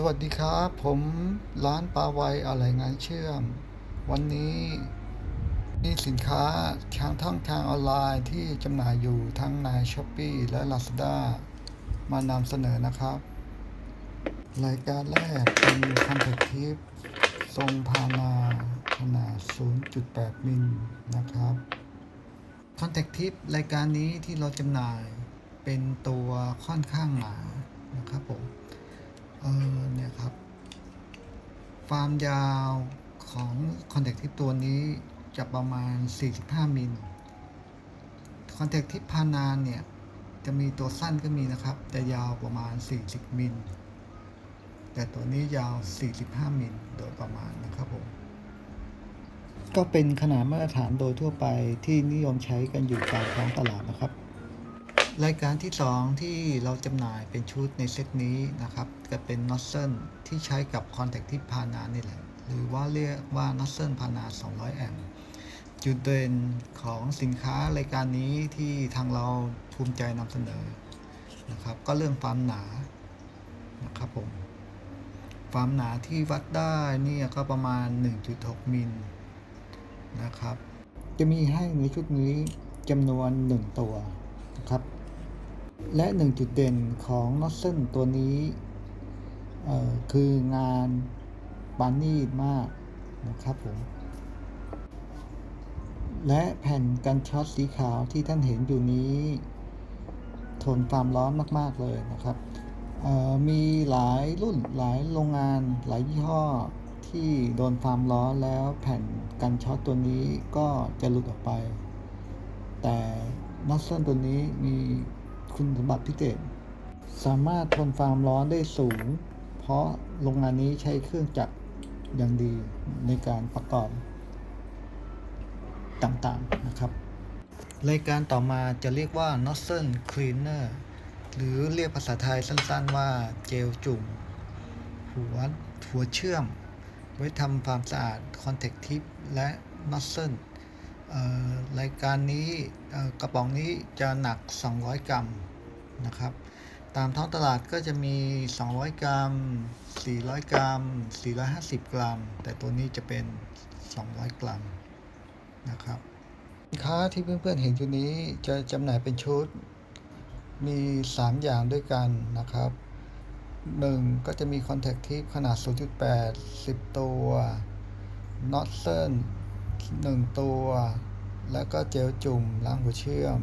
สวัสดีครับ ผมร้านปลาไวอะไรงานเชื่อม วันนี้มีสินค้าทางท่องทางออนไลน์ที่จำหน่ายอยู่ทั้งใน s h อ p e e และ Lazada มานำเสนอนะครับ รายการแรกเป็นคอนแทคทิปทรงพานาขนาด 0.8 มิลนะครับคอนแทคทิปรายการนี้ที่เราจำหน่ายเป็นตัวค่อนข้างหนานะครับผม เออเนี่ยครับ ความยาวของคอนแทคทิปตัวนี้จะประมาณ 45 มิลคอนแทคทิปพานานเนี่ย จะมีตัวสั้นก็มีนะครับแต่ยาวประมาณ 40 มิล แต่ตัวนี้ยาว 45 มิลโดยประมาณนะครับผม ก็เป็นขนาดมาตรฐานโดยทั่วไปที่นิยมใช้กันอยู่ตามท้องตลาดนะครับ รายการที่ 2 ที่เราจำหน่ายเป็นชุดในเซตนี้นะครับจะเป็นนอ z เซ l ที่ใช้กับคอนแทคที่พานานี่แหละ หรือว่าเรียกว่านอ z เซ l พานา 200 แอมป์จุดเด่นของสินค้ารายการนี้ที่ทางเราภูมิใจนำเสนอนะครับ ก็เรื่องความหนานะครับผมความหนาที่วัดได้เนี่ยก็ประมาณ 1.6 มิลนะครับ จะมีให้ในชุดนี้จำนวน 1 ตัวนะครับ และหนึ่งจุดเด่นของนอ z เซ l ตัวนี้คืองานปานีตมากนะครับผม และแผ่นกันช็อตสีขาวที่ท่านเห็นอยู่นี้ ทนความร้อนมาก ๆ เลยนะครับ มีหลายรุ่นหลายโรงงานหลายยี่ห้อที่โดนความร้อนแล้วแผ่นกันช็อตตัวนี้ก็จะหลุดออกไป แต่นอ z เซ l ตัวนี้มี คุณสมบัติพิเศษ สามารถทนความร้อนได้สูง เพราะโรงงานนี้ใช้เครื่องจักรอย่างดีในการประกอบต่างๆนะครับ รายการต่อมาจะเรียกว่า Nozzle Cleaner หรือเรียกภาษาไทยสั้นๆว่าเจลจุ่ม หัวหัวเชื่อม ไว้ทำความสะอาด Contact Tip และ Nozzle เอ่อรายการนี้กระป๋องนี้จะหนัก 200 กรัม นะครับ ตามท้องตลาดก็จะมี 200 กรัม 400 กรัม 450 กรัม แต่ตัวนี้จะเป็น 200 กรัมนะครับสินค้าที่เพื่อนๆเห็นอยู่นี้จะจำหน่ายเป็นชุดมี 3 อย่างด้วยกันนะครับ 1 ก็จะมี Contact Tip ขนาด 0.8 10 ตัว n o z z l e 1ตัว แล้วก็เจลจุ่มล้างหัวเชื่อม